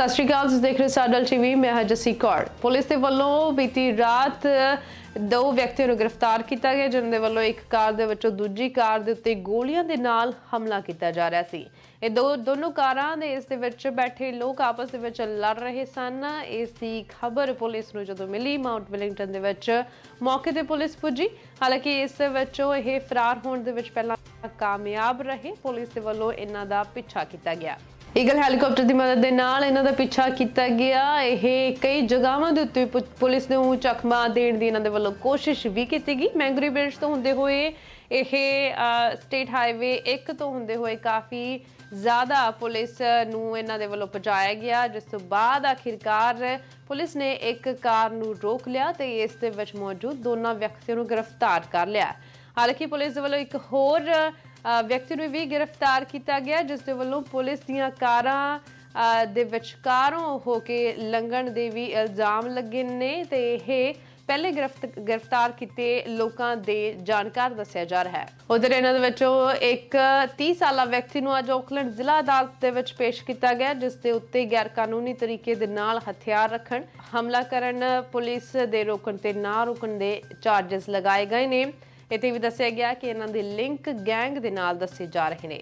ਸਤਿ ਸ਼੍ਰੀ ਅਕਾਲ, ਤੁਸੀਂ ਦੇਖ ਰਹੇ ਹੋ ਸਾਡਲ ਟੀਵੀ, ਮੈਂ ਹਾਂ ਜਸੀ ਕੌਰ। ਪੁਲਿਸ ਦੇ ਵੱਲੋਂ ਬੀਤੀ ਰਾਤ ਦੋ ਵਿਅਕਤੀਆਂ ਨੂੰ ਗ੍ਰਿਫਤਾਰ ਕੀਤਾ ਗਿਆ, ਜਿਨ੍ਹਾਂ ਦੇ ਵੱਲੋਂ ਇੱਕ ਕਾਰ ਦੇ ਵਿੱਚੋਂ ਦੂਜੀ ਕਾਰ ਦੇ ਉੱਤੇ ਗੋਲੀਆਂ ਦੇ ਨਾਲ ਹਮਲਾ ਕੀਤਾ ਜਾ ਰਿਹਾ ਸੀ। ਇਹ ਦੋ, ਦੋਨੋਂ ਕਾਰਾਂ ਦੇ ਇਸ ਦੇ ਵਿੱਚ ਬੈਠੇ ਲੋਕ ਆਪਸ ਦੇ ਵਿੱਚ ਲੜ ਰਹੇ ਸਨ। ਇਸ ਦੀ ਖਬਰ ਪੁਲਿਸ ਨੂੰ ਜਦੋਂ ਮਿਲੀ, ਮਾਊਂਟ ਵਿਲਿੰਗਟਨ ਦੇ ਵਿੱਚ ਮੌਕੇ ਤੇ ਪੁਲਿਸ ਪੁੱਜੀ। ਹਾਲਾਂਕਿ ਇਸ ਦੇ ਵਿੱਚੋਂ ਇਹ ਫਰਾਰ ਹੋਣ ਦੇ ਵਿੱਚ ਪਹਿਲਾਂ ਕਾਮਯਾਬ ਰਹੇ, ਪੁਲਿਸ ਦੇ ਵੱਲੋਂ ਇਹਨਾਂ ਦਾ ਪਿੱਛਾ ਕੀਤਾ ਗਿਆ। ਈਗਲ ਹੈਲੀਕਾਪਟਰ ਦੀ ਮਦਦ ਦੇ ਨਾਲ ਇਹਨਾਂ ਦਾ ਪਿੱਛਾ ਕੀਤਾ ਗਿਆ। ਇਹ ਕਈ ਜਗ੍ਹਾਵਾਂ ਦੇ ਉੱਤੇ ਪੁ- ਪੁਲਿਸ ਨੂੰ ਚਕਮਾ ਦੇਣ ਦੀ ਇਹਨਾਂ ਦੇ ਵੱਲੋਂ ਕੋਸ਼ਿਸ਼ ਵੀ ਕੀਤੀ ਗਈ। ਮੈਂਗਰੀ ਬ੍ਰਿਜ ਤੋਂ ਹੁੰਦੇ ਹੋਏ ਇਹ ਸਟੇਟ ਹਾਈਵੇ 1 ਤੋਂ ਹੁੰਦੇ ਹੋਏ ਕਾਫੀ ਜ਼ਿਆਦਾ ਪੁਲਿਸ ਨੂੰ ਇਹਨਾਂ ਦੇ ਵੱਲੋਂ ਪਹੁੰਚਾਇਆ ਗਿਆ। ਜਿਸ ਤੋਂ ਬਾਅਦ ਆਖਿਰਕਾਰ ਪੁਲਿਸ ਨੇ ਇੱਕ ਕਾਰ ਨੂੰ ਰੋਕ ਲਿਆ ਤੇ ਇਸ ਦੇ ਵਿੱਚ ਮੌਜੂਦ ਦੋਨਾਂ ਵਿਅਕਤੀਆਂ ਨੂੰ ਗ੍ਰਿਫਤਾਰ ਕਰ ਲਿਆ। ਹਾਲਾਂਕਿ ਪੁਲਿਸ ਦੇ ਵੱਲੋਂ ਇੱਕ ਹੋਰ ਵਿਅਕਤੀ ਨੂੰ ਵੀ ਗ੍ਰਿਫਤਾਰ ਕੀਤਾ ਗਿਆ, ਜਿਸ ਦੇ ਵੱਲੋਂ ਪੁਲਿਸ ਦੀਆਂ ਕਾਰਾਂ ਦੇ ਵਿਚਕਾਰੋਂ ਹੋ ਕੇ ਲੰਘਣ ਦੇ ਵੀ ਇਲਜ਼ਾਮ ਲੱਗੇ ਨੇ ਤੇ ਇਹ ਪਹਿਲੇ ਗ੍ਰਿਫਤਾਰ ਕੀਤੇ ਲੋਕਾਂ ਦੇ ਜਾਣਕਾਰ ਦੱਸਿਆ ਜਾ ਰਿਹਾ ਹੈ। ਉਧਰ ਇਹਨਾਂ ਦੇ ਵਿੱਚੋਂ ਇੱਕ 30 ਸਾਲਾ ਵਿਅਕਤੀ ਨੂੰ ਅੱਜ ਆਕਲੈਂਡ ਜ਼ਿਲ੍ਹਾ ਅਦਾਲਤ ਦੇ ਵਿੱਚ ਪੇਸ਼ ਕੀਤਾ ਗਿਆ, ਜਿਸ ਦੇ ਉੱਤੇ ਗੈਰ ਕਾਨੂੰਨੀ ਤਰੀਕੇ ਦੇ ਨਾਲ ਹਥਿਆਰ ਰੱਖਣ, ਹਮਲਾ ਕਰਨ, ਪੁਲਿਸ ਦੇ ਰੋਕਣ ਤੇ ਨਾ ਰੋਕਣ ਦੇ ਚਾਰजेस ਲਗਾਏ ਗਏ ਨੇ। ਇੱਥੇ ਵੀ ਦੱਸਿਆ ਗਿਆ ਕਿ ਇਹਨਾਂ ਦੇ ਲਿੰਕ ਗੈਂਗ ਦੇ ਨਾਲ ਦੱਸੇ ਜਾ ਰਹੇ ਨੇ।